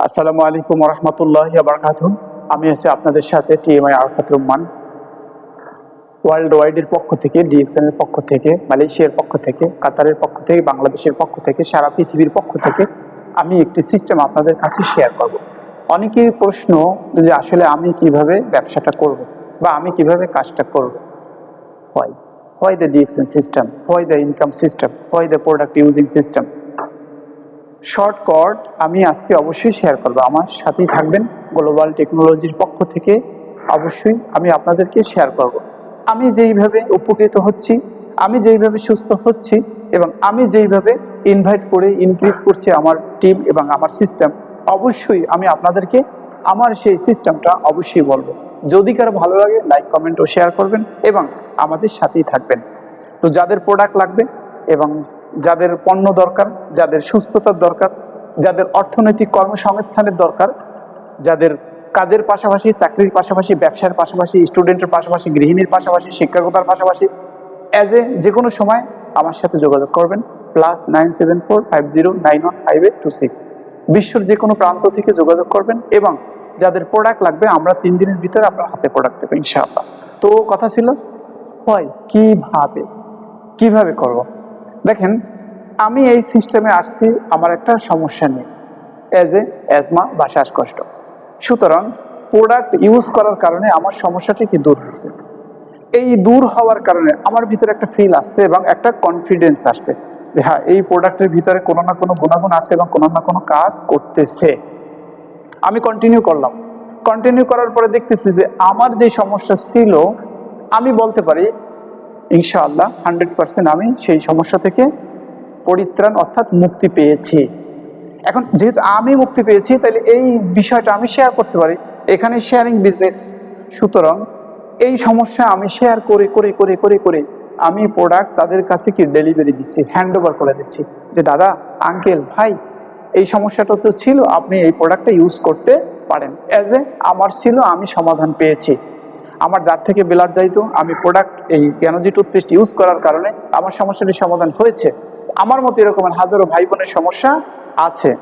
আসসালামু আলাইকুম রহমতুল্লাহ বারকাত আমি আছি আপনাদের সাথে টিএমআই আরফাত রহমান ওয়ার্ল্ড ওয়াইডের পক্ষ থেকে ডিএক্সএন এর পক্ষ থেকে, মালয়েশিয়ার পক্ষ থেকে, কাতারের পক্ষ থেকে, বাংলাদেশের পক্ষ থেকে, সারা পৃথিবীর পক্ষ থেকে আমি একটি সিস্টেম আপনাদের কাছে শেয়ার করব। অনেকের প্রশ্ন যে আসলে আমি কীভাবে ব্যবসাটা করব বা আমি কীভাবে কাজটা করব? হয় হয় দ্য ডিএক্সএন সিস্টেম হয় দ্য ইনকাম সিস্টেম হয় the product using system shortcut আমি আজকে অবশ্যই শেয়ার করব। আমার সাথেই থাকবেন গ্লোবাল টেকনোলজির পক্ষ থেকে। অবশ্যই আমি আপনাদেরকে শেয়ার করব। আমি যেইভাবে উপকৃত হচ্ছি, আমি যেইভাবে সুস্থ হচ্ছি এবং আমি যেইভাবে ইনভাইট করে ইনক্রিজ করছি আমার টিম এবং আমার সিস্টেম অবশ্যই আমি আপনাদেরকে আমার সেই সিস্টেমটা অবশ্যই বলব। যদি কারও ভালো লাগে লাইক কমেন্ট ও শেয়ার করবেন এবং আমাদের সাথেই থাকবেন। তো যাদের প্রোডাক্ট লাগবে এবং যাদের পণ্য দরকার যাদের সুস্থতার দরকার যাদের অর্থনৈতিক কর্মসংস্থানের দরকার যাদের কাজের পাশাপাশি চাকরির পাশাপাশি ব্যবসার পাশাপাশি স্টুডেন্টের পাশাপাশি গৃহিণীর পাশাপাশি শিক্ষকতার পাশাপাশি অ্যাজ এ যে কোনো সময় আমার সাথে যোগাযোগ করবেন plus nine seven four five zero nine one five eight two six বিশ্বর যে কোনো প্রান্ত থেকে যোগাযোগ করবেন এবং যাদের প্রোডাক্ট লাগবে আমরা তিন দিনের ভিতরে আপনার হাতে প্রোডাক্ট দেবো ইনশাআল্লাহ। তো কথা ছিল? হয়। কীভাবে? কীভাবে করব? দেখেন, আমি এই সিস্টেমে আসছি, আমার একটা সমস্যা নেই। অ্যাজ এ অ্যাজমা বা শ্বাসকষ্ট। সুতরাং প্রোডাক্ট ইউজ করার কারণে আমার সমস্যাটি কি দূর হয়েছে? এই দূর হওয়ার কারণে আমার ভিতরে একটা ফিল আসছে এবং একটা কনফিডেন্স আসছে যে হ্যাঁ এই প্রোডাক্টের ভিতরে কোনো না কোনো গুণাগুণ আছে এবং কোনো না কোনো কাজ করতেছে। আমি কন্টিনিউ করলাম। কন্টিনিউ করার পরে দেখতেছি যে, আমার যে সমস্যা ছিল, আমি বলতে পারি ইনশাআল্লাহ হান্ড্রেড পার্সেন্ট আমি সেই সমস্যা থেকে পরিত্রাণ অর্থাৎ মুক্তি পেয়েছি। এখন যেহেতু আমি মুক্তি পেয়েছি, তাহলে এই বিষয়টা আমি শেয়ার করতে পারি। এখানে শেয়ারিং বিজনেস সুতরাং এই সমস্যা আমি শেয়ার করে করে করে করে করে আমি প্রোডাক্ট তাদের কাছে কি ডেলিভারি দিচ্ছি হ্যান্ড ওভার করে দিচ্ছি। যে দাদা আঙ্কেল ভাই, এই সমস্যাটা তো ছিল, আপনি এই প্রোডাক্টটা ইউজ করতে পারেন। অ্যাজ এ আমার ছিল, আমি সমাধান পেয়েছি। আমার দাঁত থেকে বেলার যাইতো, আমি প্রোডাক্ট এই জ্ঞানজি টুথপেস্ট ইউজ করার কারণে আমার সমস্যাটির সমাধান হয়েছে। আমার মতো এরকমের হাজারো ভাই বোনের সমস্যা আছে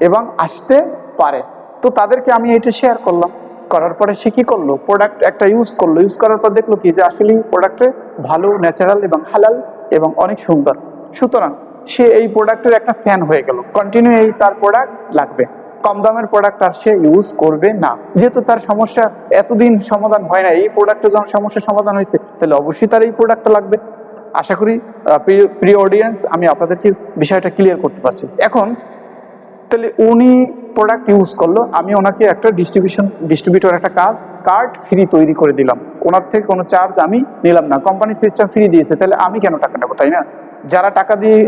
এবং আসতে পারে। তো তাদেরকে আমি এটা শেয়ার করলাম। করার পরে সে কি করল? প্রোডাক্ট একটা ইউজ করল। ইউজ করার পর দেখল কি যে আসলে প্রোডাক্টে ভালো ন্যাচারাল এবং হালাল এবং অনেক সুন্দর। সুতরাং সে এই প্রোডাক্টের একটা ফ্যান হয়ে গেল। কন্টিনিউ এই তার প্রোডাক্ট লাগবে। কম দামের প্রোডাক্ট আর সে ইউজ করবে না। যেহেতু তার সমস্যা এতদিন সমাধান হয় না এই প্রোডাক্টে যখন সমস্যার সমাধান হয়েছে, তাহলে অবশ্যই তার এই প্রোডাক্টটা লাগবে। আশা করি প্রিয় অডিয়েন্স আমি আপনাদেরকে বিষয়টা ক্লিয়ার করতে পারছি। এখন, তাহলে উনি প্রোডাক্ট ইউজ করল, আমি ওনাকে একটা ডিস্ট্রিবিউশন ডিস্ট্রিবিউটর একটা কাজ কার্ড ফ্রি তৈরি করে দিলাম। ওনার থেকে কোনো চার্জ আমি নিলাম না। কোম্পানি সিস্টেম ফ্রি দিয়েছে, তাহলে আমি কেন টাকা নেব, তাই না? যারা টাকা দিয়ে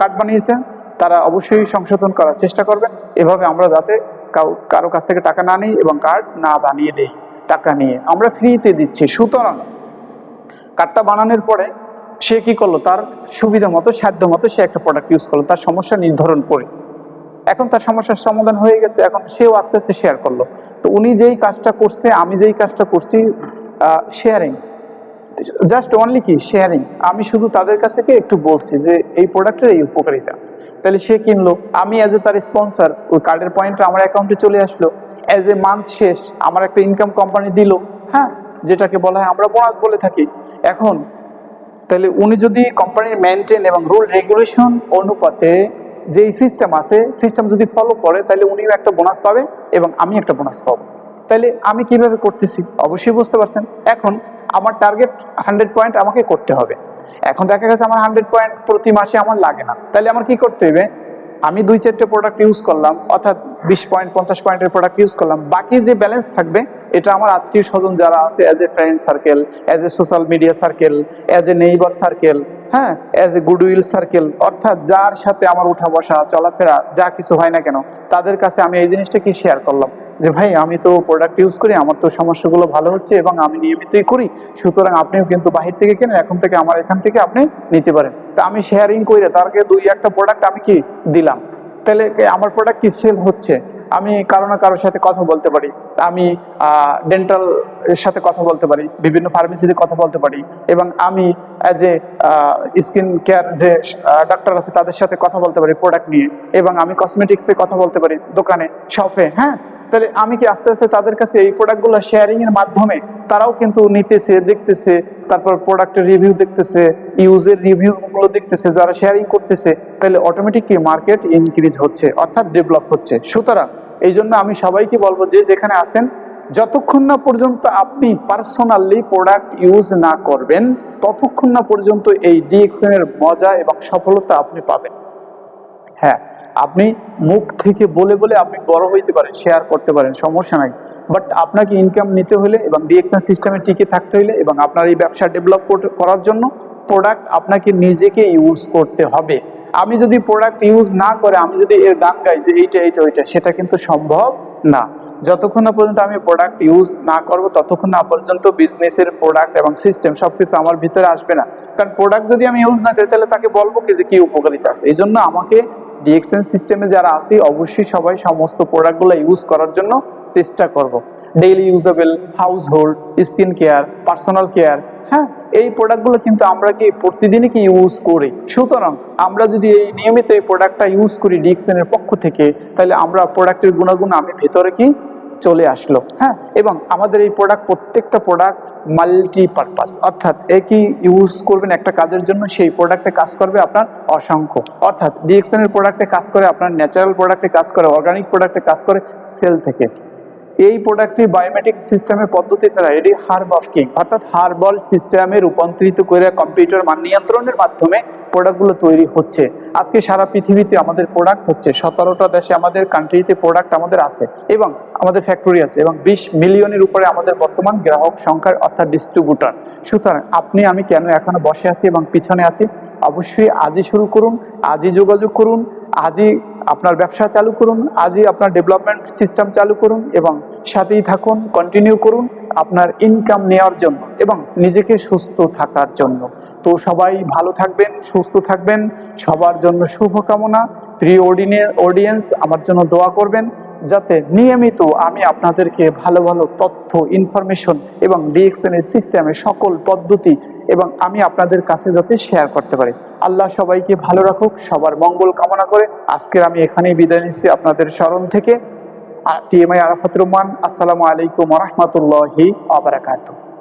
কার্ড বানিয়েছে তারা অবশ্যই সংশোধন করার চেষ্টা করবেন এভাবে আমরা যাতে কারও কাছ থেকে টাকা না নিই এবং কার্ড না বানিয়ে দেই টাকা নিয়ে। আমরা ফ্রিতে দিচ্ছি, সুতরাং কার্ডটা বানানোর পরে সে কি করল? তার সুবিধা মতো, সাধ্য মতো সে একটা প্রোডাক্ট ইউজ করল। তার সমস্যা নির্ধারণ করে। এখন তার সমস্যার সমাধান হয়ে গেছে, এখন সেও আস্তে আস্তে শেয়ার করল। তো উনি যেই কাজটা করছে, আমি যেই কাজটা করছি শেয়ারিং জাস্ট অনলি কি? শেয়ারিং আমি শুধু তাদের কাছে কি একটু বলছি যে, এই প্রোডাক্টের এই উপকারিতা। তাহলে সে কিনলো। আমি অ্যাজ এ তার স্পন্সর ওই কার্ডের পয়েন্টটা আমার অ্যাকাউন্টে চলে আসলো। অ্যাজ এ মান্থ শেষ, আমার একটা ইনকাম কোম্পানি দিল। হ্যাঁ যেটাকে বলা হয় আমরা বোনাস বলে থাকি। এখন, তাহলে উনি যদি কোম্পানির মেনটেন এবং রুল রেগুলেশন অনুপাতে যেই সিস্টেম আছে সিস্টেম যদি ফলো করে, তাহলে উনিও একটা বোনাস পাবে এবং আমি একটা বোনাস পাবো। তাহলে আমি কীভাবে করতেছি? অবশ্যই বুঝতে পারছেন। এখন, আমার টার্গেট হান্ড্রেড পয়েন্ট আমাকে করতে হবে। এখন দেখা গেছে আমার হান্ড্রেড পয়েন্ট প্রতি মাসে আমার লাগে না। তাহলে আমার কি করতে হবে আমি দুই চারটে প্রোডাক্ট ইউজ করলাম, অর্থাৎ বিশ পয়েন্ট পঞ্চাশ পয়েন্টের প্রোডাক্ট ইউজ করলাম। বাকি যে ব্যালেন্স থাকবে, এটা আমার আত্মীয় স্বজন যারা আছে as a friend circle as a social media circle as a neighbour circle হ্যাঁ অ্যাজ এ গুডউইল সার্কেল অর্থাৎ যার সাথে আমার উঠা বসা, চলাফেরা, যা কিছু হয় না কেন, তাদের কাছে আমি এই জিনিসটা কি শেয়ার করলাম? যে ভাই, আমি তো প্রোডাক্ট ইউজ করি, আমার তো সমস্যাগুলো ভালো হচ্ছে এবং আমি নিয়মিতই করি। সুতরাং আপনিও কিন্তু বাহির থেকে কেনেন, এখন থেকে আমার এখান থেকে আপনি নিতে পারেন। তা আমি শেয়ারিং করে তারকে দুই একটা প্রোডাক্ট আমি কি দিলাম? তাহলে আমার প্রোডাক্ট কি সেল হচ্ছে? আমি কারও না কারোর সাথে কথা বলতে পারি। আমি ডেন্টাল এর সাথে কথা বলতে পারি, বিভিন্ন ফার্মেসিতে কথা বলতে পারি এবং আমি অ্যাজ এ স্কিন কেয়ার যে ডাক্তার আছে তাদের সাথে কথা বলতে পারি প্রোডাক্ট নিয়ে এবং আমি কসমেটিক্সে কথা বলতে পারি দোকানে শপে হ্যাঁ? তাহলে আমি কি আস্তে আস্তে তাদের কাছে এই প্রোডাক্টগুলো শেয়ারিং এর মাধ্যমে তারাও কিন্তু নিতেছে, দেখতেছে, তারপর প্রোডাক্টের রিভিউ দেখতেছে ইউজের রিভিউ গুলো দেখতেছে, যারা শেয়ারিং করতেছে, তাহলে অটোমেটিক কি মার্কেট ইনক্রিজ হচ্ছে, অর্থাৎ ডেভেলপ হচ্ছে। সুতরাং এই জন্য আমি সবাইকে বলব যে যেখানে আছেন, যতক্ষণ না পর্যন্ত আপনি পার্সোনালি প্রোডাক্ট ইউজ না করবেন, ততক্ষণ না পর্যন্ত এই ডিএক্সএন এর মজা এবং সফলতা আপনি পাবেন। হ্যাঁ আপনি মুখ থেকে বলে বলে আপনি বড় হইতে পারেন শেয়ার করতে পারেন, সমস্যা নাই। বাট আপনাকে ইনকাম নিতে হলে এবং ডিএক্সএন সিস্টেমে টিকে থাকতে হলে এবং আপনার এই ব্যবসা ডেভেলপ করার জন্য প্রোডাক্ট আপনাকে নিজেকে ইউজ করতে হবে। আমি যদি প্রোডাক্ট ইউজ না করে, আমি যদি এর গান গাই যে এইটা এইটা, ওইটা, সেটা কিন্তু সম্ভব না। যতক্ষণ না পর্যন্ত আমি প্রোডাক্ট ইউজ না করব, ততক্ষণ না পর্যন্ত বিজনেসের প্রোডাক্ট এবং সিস্টেম সব কিছু আমার ভিতরে আসবে না। কারণ প্রোডাক্ট যদি আমি ইউজ না করি, তাহলে তাকে বলব কি যে কি উপকারিতা আছে? এই জন্য আমাকে ডিএক্সএন সিস্টেমে যারা আছি, অবশ্যই সবাই সমস্ত প্রোডাক্টগুলো ইউজ করার জন্য চেষ্টা করব। Daily usable household skin care personal care হ্যাঁ? এই প্রোডাক্টগুলো কিন্তু আমরা কি প্রতিদিনই কি ইউজ করি? সুতরাং আমরা যদি এই নিয়মিত এই প্রোডাক্টটা ইউজ করি ডিএক্সেনের পক্ষ থেকে, তাহলে আমরা প্রোডাক্টের গুণাগুণ আমি ভেতরে কি চলে আসলো হ্যাঁ? এবং আমাদের এই প্রোডাক্ট প্রত্যেকটা প্রোডাক্ট মাল্টি পারপাস অর্থাৎ একই ইউজ করবেন একটা কাজের জন্য, সেই প্রোডাক্টে কাজ করবে আপনার অসংখ্য। অর্থাৎ ডিএক্সএন এর প্রোডাক্টে কাজ করে, আপনার ন্যাচারাল প্রোডাক্টে কাজ করে অর্গানিক প্রোডাক্টে কাজ করে সেল থেকে। এই প্রোডাক্টটি বায়োমেট্রিক সিস্টেমের পদ্ধতি দ্বারা এটি হার্ব অফ কিং অর্থাৎ হার্বল সিস্টেমে রূপান্তরিত করে কম্পিউটার মান নিয়ন্ত্রণের মাধ্যমে প্রোডাক্টগুলো তৈরি হচ্ছে। আজকে সারা পৃথিবীতে আমাদের প্রোডাক্ট হচ্ছে, সতেরোটা দেশে আমাদের কান্ট্রিতে প্রোডাক্ট আমাদের আছে এবং আমাদের ফ্যাক্টরি আছে এবং বিশ মিলিয়নের উপরে আমাদের বর্তমান গ্রাহক সংখ্যার অর্থাৎ ডিস্ট্রিবিউটার সুতরাং আপনি, আমি কেন এখনও বসে আছি এবং পিছনে আছি? অবশ্যই আজই শুরু করুন, আজই যোগাযোগ করুন, আজই আপনার ব্যবসা চালু করুন, আজই আপনার ডেভেলপমেন্ট সিস্টেম চালু করুন এবং সাথেই থাকুন কন্টিনিউ করুন আপনার ইনকাম নেওয়ার জন্য এবং নিজেকে সুস্থ থাকার জন্য। তো সবাই ভালো থাকবেন, সুস্থ থাকবেন, সবার জন্য শুভকামনা। প্রিয় অডিয়েন্স আমার জন্য দোয়া করবেন যাতে নিয়মিত আমি আপনাদেরকে ভালো ভালো তথ্য ইনফরমেশন এবং ডিএক্সএন এর সিস্টেমে সকল পদ্ধতি এবং আমি আপনাদের কাছে যাতে শেয়ার করতে পারি। আল্লাহ সবাইকে ভালো রাখুক, সবার মঙ্গল কামনা করে। আজকের আমি এখানেই বিদায় নিচ্ছি আপনাদের স্মরণ থেকে। টিএমআই আরাফাত রহমান, আসসালামু আলাইকুম রহমতুল্লাহি আবরাকাতুহ